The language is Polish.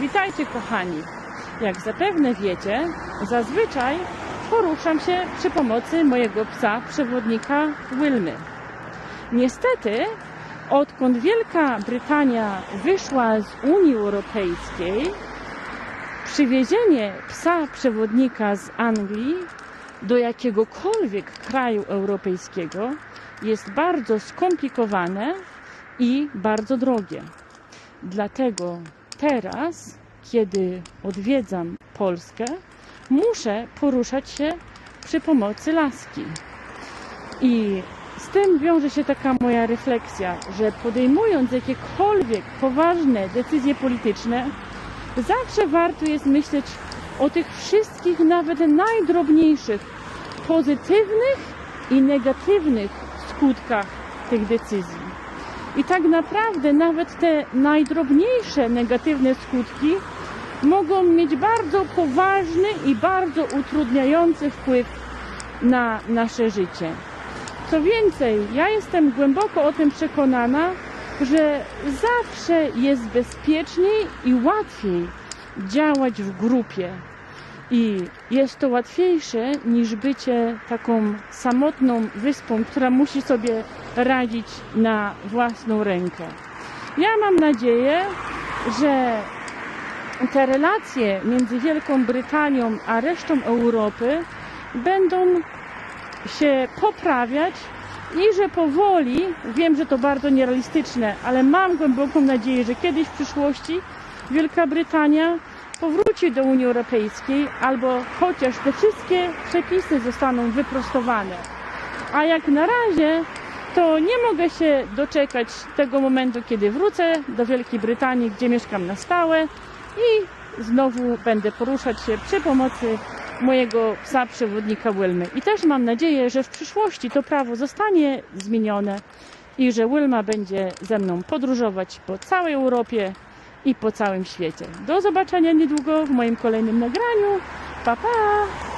Witajcie kochani. Jak zapewne wiecie, zazwyczaj poruszam się przy pomocy mojego psa przewodnika Wilmy. Niestety, odkąd Wielka Brytania wyszła z Unii Europejskiej, przywiezienie psa przewodnika z Anglii do jakiegokolwiek kraju europejskiego jest bardzo skomplikowane i bardzo drogie. Dlatego teraz, kiedy odwiedzam Polskę, muszę poruszać się przy pomocy laski. I z tym wiąże się taka moja refleksja, że podejmując jakiekolwiek poważne decyzje polityczne, zawsze warto jest myśleć o tych wszystkich, nawet najdrobniejszych, pozytywnych i negatywnych skutkach tych decyzji. I tak naprawdę nawet te najdrobniejsze negatywne skutki mogą mieć bardzo poważny i bardzo utrudniający wpływ na nasze życie. Co więcej, ja jestem głęboko o tym przekonana, że zawsze jest bezpieczniej i łatwiej działać w grupie. I jest to łatwiejsze niż bycie taką samotną wyspą, która musi sobie radzić na własną rękę. Ja mam nadzieję, że te relacje między Wielką Brytanią a resztą Europy będą się poprawiać i że powoli, wiem, że to bardzo nierealistyczne, ale mam głęboką nadzieję, że kiedyś w przyszłości Wielka Brytania powróci do Unii Europejskiej albo chociaż te wszystkie przepisy zostaną wyprostowane. A jak na razie, to nie mogę się doczekać tego momentu, kiedy wrócę do Wielkiej Brytanii, gdzie mieszkam na stałe i znowu będę poruszać się przy pomocy mojego psa przewodnika Wilmy. I też mam nadzieję, że w przyszłości to prawo zostanie zmienione i że Wilma będzie ze mną podróżować po całej Europie i po całym świecie. Do zobaczenia niedługo w moim kolejnym nagraniu. Pa pa!